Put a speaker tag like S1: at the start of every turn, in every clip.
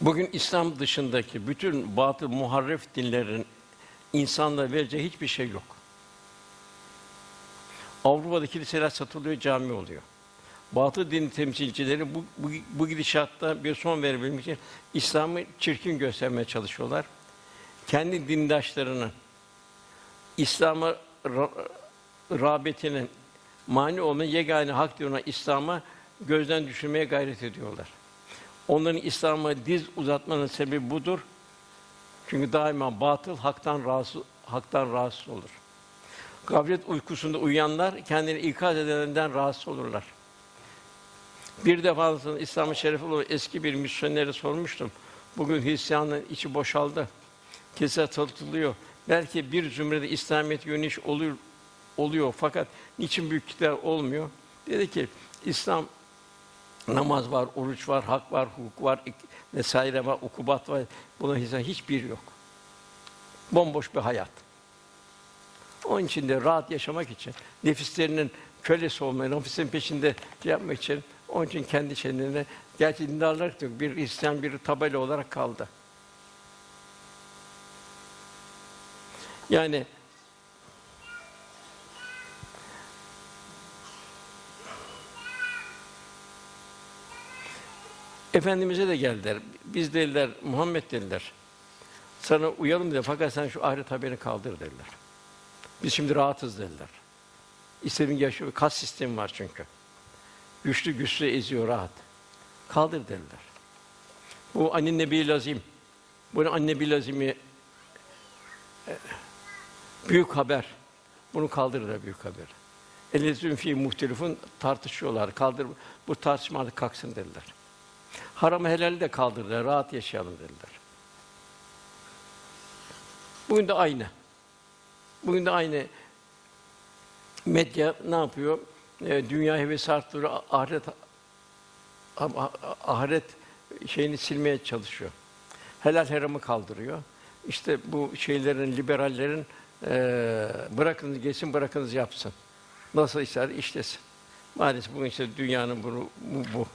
S1: Bugün İslam dışındaki bütün batıl muharref dinlerin insanlara vereceği hiçbir şey yok. Avrupa'da kiliseler satılıyor, cami oluyor. Batıl din temsilcileri bu, bu, bu gidişatta bir son verebilmek için İslam'ı çirkin göstermeye çalışıyorlar. Kendi dindaşlarının İslam'a ra- rağbetinin mani olmayan yegane hak diyorlar İslam'a gözden düşürmeye gayret ediyorlar. Onların İslam'a diz uzatmanın sebebi budur. Çünkü daima batıl haktan rahatsız haktan rahatsız olur. Gaflet uykusunda uyuyanlar kendini ikaz edenlerden rahatsız olurlar. Bir defasında İslam'ın şerefi olan eski bir misyonere sormuştum. Bugün Hristiyanlığın içi boşaldı. Kilise tanıtılıyor. Belki bir zümrede İslamiyet yöneliş oluyor, oluyor fakat niçin büyük kitler olmuyor? Dedi ki İslam namaz var, oruç var, hak var, hukuk var vesaire var, ukubat var. Buna hiçbir yok. Bomboş bir hayat. Onun için de rahat yaşamak için, nefislerinin kölesi olmayı, nefislerin peşinde şey yapmak için, onun için kendi şeylerine, gerçi dindarlar yok, bir Hristiyan, bir tabela olarak kaldı. Yani Efendimiz'e de geldiler. Biz dediler, Muhammed dediler. Sana uyalım dediler fakat sen şu ahiret haberini kaldır dediler. Biz şimdi rahatız dediler. İstediğin yaşıyor. Kas sistemi var çünkü. Güçlü güçlü eziyor rahat. Kaldır dediler. Bu anne nebi lazim. Bunu anne bir lazimi e, büyük haber. Bunu kaldırır büyük haber. Elezün fi muhtelifun tartışıyorlar. Kaldır bu tartışma artık kalksın dediler. Haramı helali de kaldırdılar. Rahat yaşayalım dediler. Bugün de aynı. Bugün de aynı. Medya ne yapıyor? E, dünya hevesi arttırıyor, ahiret ahiret şeyini silmeye çalışıyor. Helal haramı kaldırıyor. İşte bu şeylerin, liberallerin e, bırakınız geçsin, bırakınız yapsın. Nasıl ister işlesin. Maalesef bugün işte dünyanın bunu bu. bu.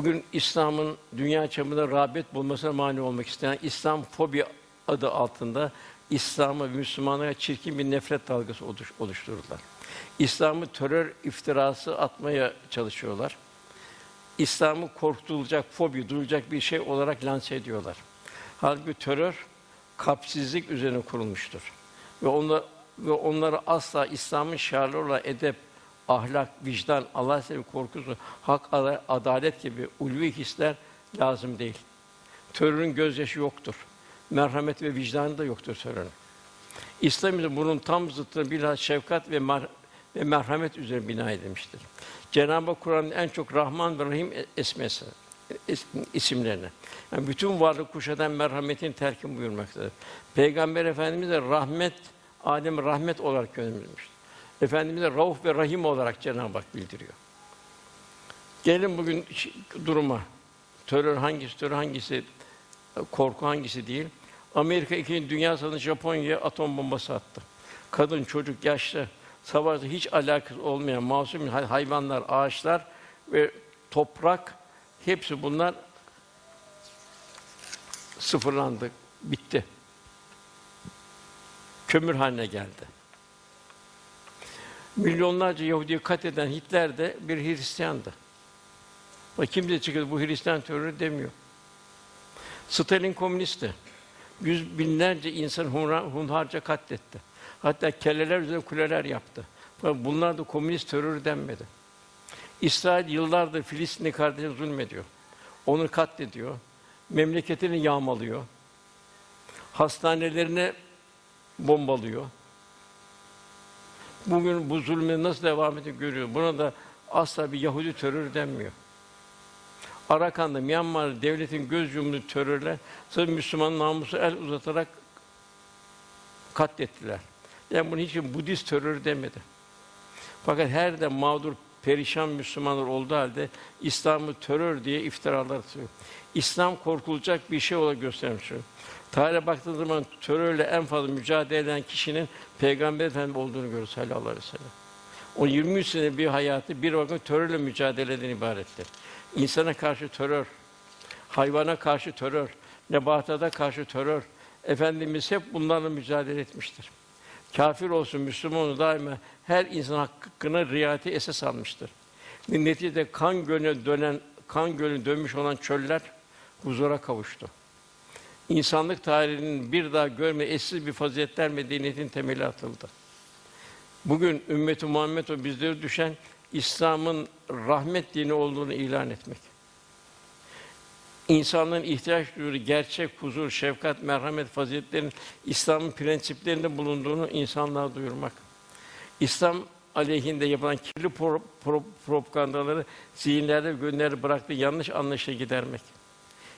S1: Bugün İslam'ın dünya çapında rağbet bulmasına mani olmak isteyen İslam fobi adı altında İslam'a ve Müslümanlara çirkin bir nefret dalgası oluş- oluşturdular. İslam'ı terör iftirası atmaya çalışıyorlar. İslam'ı korkutulacak, fobi, duyulacak bir şey olarak lanse ediyorlar. Halbuki terör kalpsizlik üzerine kurulmuştur. Ve onlar ve onlara asla İslam'ın şiarları olan edep, ahlak, vicdan, Allah sevgi korkusu, hak, ada- adalet gibi ulvi hisler lazım değil. Terörün gözyaşı yoktur. Merhamet ve vicdanı da yoktur terörün. İslam bunun tam zıttı bilhassa şefkat ve mer- ve merhamet üzerine bina edilmiştir. Cenab-ı Kur'an'ın en çok Rahman ve Rahim e- esmesi is- isimlerini. Yani bütün varlık kuşatan merhametin terkin buyurmaktadır. Peygamber Efendimiz de rahmet Adem rahmet olarak gönderilmiş. Efendimiz de Rauf ve Rahim olarak Cenab-ı Hak bildiriyor. Gelin bugün duruma. Terör hangisi, terör hangisi, korku hangisi değil. Amerika ikinci Dünya Savaşı'nda Japonya'ya atom bombası attı. Kadın, çocuk, yaşlı, savaşta hiç alakası olmayan masum hay- hayvanlar, ağaçlar ve toprak hepsi bunlar sıfırlandı, bitti. Kömür haline geldi. Milyonlarca Yahudi'yi katleden Hitler de bir Hristiyandı. Bak kimse çıkıyor bu Hristiyan terörü demiyor. Stalin komünistti. Yüz binlerce insan hunharca katletti. Hatta kelleler üzerine kuleler yaptı. Bunlar da komünist terörü denmedi. İsrail yıllardır Filistinli kardeşine zulmediyor. Onu katlediyor. Memleketini yağmalıyor. Hastanelerini bombalıyor. Bugün bu zulmün nasıl devam ediyor görüyor. Buna da asla bir Yahudi terörü denmiyor. Arakan'da Myanmar devletin göz yumduğu terörler sırf Müslüman namusu el uzatarak katlettiler. Yani bunu hiç Budist terörü demedi. Fakat her de mağdur perişan Müslümanlar olduğu halde İslam'ı terör diye iftiralar atıyor. İslam korkulacak bir şey olarak göstermiş. Tarihe baktığınız zaman terörle en fazla mücadele eden kişinin Peygamber Efendimiz olduğunu görürüz sallallahu aleyhi ve sellem. O 23 sene bir hayatı bir bakın terörle mücadeleden ibarettir. İnsana karşı terör, hayvana karşı terör, nebatata karşı terör. Efendimiz hep bunlarla mücadele etmiştir. Kafir olsun, Müslüman olsun daima her insan hakkına riayeti esas almıştır. Neticede kan gölüne dönen, kan gölüne dönmüş olan çöller huzura kavuştu. İnsanlık tarihinin bir daha görme eşsiz bir faziletler medeniyetin temeli atıldı. Bugün ümmeti Muhammed o bizlere düşen İslam'ın rahmet dini olduğunu ilan etmek. İnsanların ihtiyaç duyduğu gerçek huzur, şefkat, merhamet faziletlerin İslam'ın prensiplerinde bulunduğunu insanlığa duyurmak. İslam aleyhinde yapılan kirli pro- pro- propagandaları zihinlerde ve gönüllerde bıraktığı yanlış anlayışa gidermek.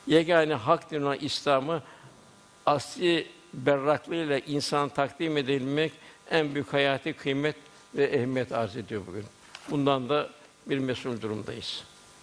S1: Yegane hak din olan İslam'ı asli berraklığıyla insan takdim edilmek en büyük hayati kıymet ve ehemmiyet arz ediyor bugün. Bundan da bir mesul durumdayız.